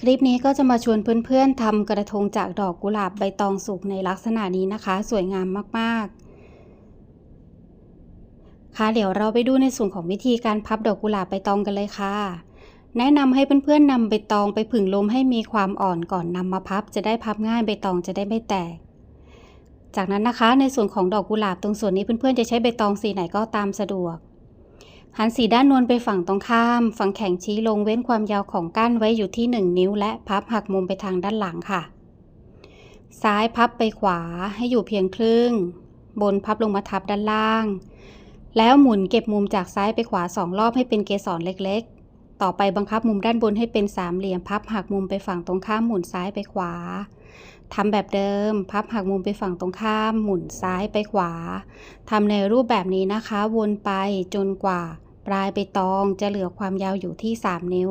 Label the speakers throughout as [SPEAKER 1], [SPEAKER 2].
[SPEAKER 1] คลิปนี้ก็จะมาชวนเพื่อนๆทำกระทงจากดอกกุหลาบใบตองสุกในลักษณะนี้นะคะ สวยงามมากๆ ค่ะเดี๋ยวเราไปดูในส่วนของวิธีการพับดอกกุหลาบใบตองกันเลยค่ะ แนะนำให้เพื่อนๆนำใบตองไปผึ่งลมให้มีความอ่อนก่อนนำมาพับ จะได้พับง่ายใบตองจะได้ไม่แตก จากนั้นนะคะ ในส่วนของดอกกุหลาบตรงส่วนนี้เพื่อนๆจะใช้ใบตองสีไหนก็ตามสะดวก หันสีด้านนวลไปฝั่งตรงข้าม ฝั่งแข็งชี้ลงเว้นความยาวของก้านไว้อยู่ที่ 1 นิ้ว และพับหักมุมไปทางด้านหลังค่ะ ซ้ายพับไปขวาให้อยู่เพียงครึ่ง บนพับลงมาทับด้านล่าง แล้วหมุนเก็บมุมจากซ้ายไปขวาสองรอบให้เป็นเกสรเล็กๆ ต่อไปบังคับมุมด้านบนให้เป็นสามเหลี่ยมพับหักมุมไปฝั่งตรงข้ามหมุนซ้ายไปขวาทำแบบเดิม พับหักมุมไปฝั่งตรงข้าม หมุนซ้ายไปขวาทำในรูปแบบนี้นะคะ วนไปจนกว่า ปลายใบตองจะเหลือความยาวอยู่ที่ 3 นิ้ว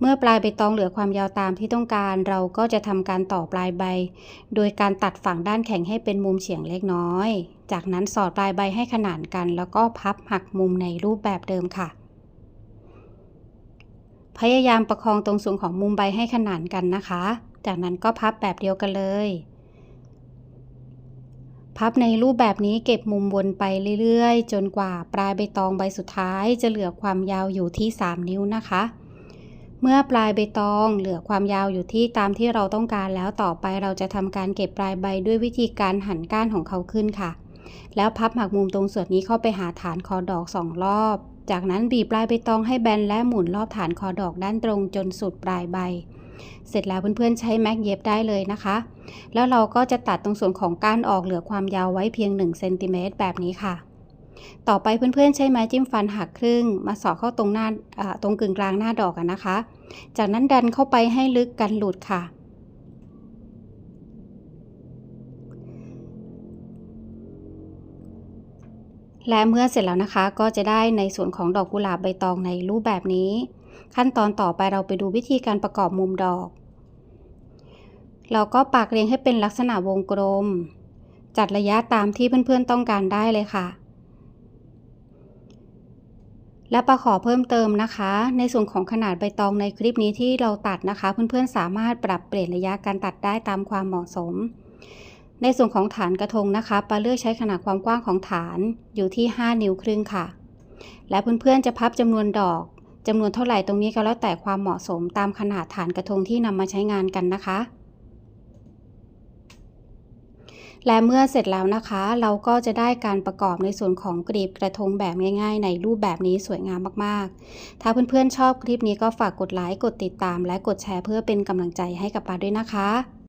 [SPEAKER 1] เมื่อปลายใบตองเหลือความยาวตามที่ต้องการ เราก็จะทำการต่อปลายใบ โดยการตัดฝั่งด้านแข็งให้เป็นมุมเฉียงเล็กน้อย จากนั้นสอดปลายใบให้ขนานกัน แล้วก็พับหักมุมในรูปแบบเดิมค่ะ พยายามประคองตรงสูงของมุมใบให้ขนานกันนะคะ จากนั้นก็พับแบบเดียวกันเลย พับในรูปแบบนี้เก็บมุมวนไปเรื่อยๆ จนกว่าปลายใบตองใบสุดท้ายจะเหลือความยาวอยู่ที่ 3 นิ้วนะคะ เมื่อปลายใบตองเหลือความยาวอยู่ที่ตามที่เราต้องการแล้วต่อไปเราจะทำการเก็บปลายใบด้วยวิธีการหันก้านของเขาขึ้นค่ะ แล้วพับหักมุมตรงส่วนนี้เข้าไปหาฐานคอดอกสองรอบ จากนั้นบีบปลายใบตองให้แบนและหมุนรอบฐานคอดอกด้านตรงจนสุดปลายใบ เสร็จแล้วเพื่อนๆใช้แม็กเย็บได้เลยนะคะ แล้วเราก็จะตัดตรงส่วนของก้านออกเหลือความยาวไว้เพียง1เซนติเมตรแบบนี้ค่ะ ต่อไปเพื่อนๆใช้ไม้จิ้มฟันหักครึ่ง มาสอดเข้าตรงหน้าตรงกึ่งกลางหน้าดอกกันนะคะ จากนั้นดันเข้าไปให้ลึกกันหลุดค่ะและเมื่อเสร็จแล้วนะคะก็จะได้ในส่วนของดอกกุหลาบใบตองในรูปแบบนี้ ขั้นตอนต่อไปเราไปดูวิธีการประกอบมุมดอก เราก็ปากเรียงให้เป็นลักษณะวงกลม จัดระยะตามที่เพื่อนๆต้องการได้เลยค่ะ และประขอเพิ่มเติมนะคะ ในส่วนของขนาดใบตองในคลิปนี้ที่เราตัดนะคะ เพื่อนๆสามารถปรับเปลี่ยนระยะการตัดได้ตามความเหมาะสมในส่วนของฐานกระทงนะคะปลาเลือกใช้ขนาดความกว้างของฐานอยู่ที่ 5 นิ้วครึ่งค่ะ และเพื่อนๆจะพับจำนวนดอก จำนวนเท่าไหร่ตรงนี้ก็แล้วแต่ความเหมาะสมตามขนาดฐานกระทงที่นำมาใช้งานกันนะคะ และเมื่อเสร็จแล้วนะคะ เราก็จะได้การประกอบในส่วนของกรีบกระทงแบบง่ายๆ ในรูปแบบนี้สวยงามมากๆ ถ้าเพื่อนๆชอบคลิปนี้ก็ฝากกดไลค์กดติดตาม และกดแชร์เพื่อเป็นกำลังใจให้กับปาด้วยนะคะ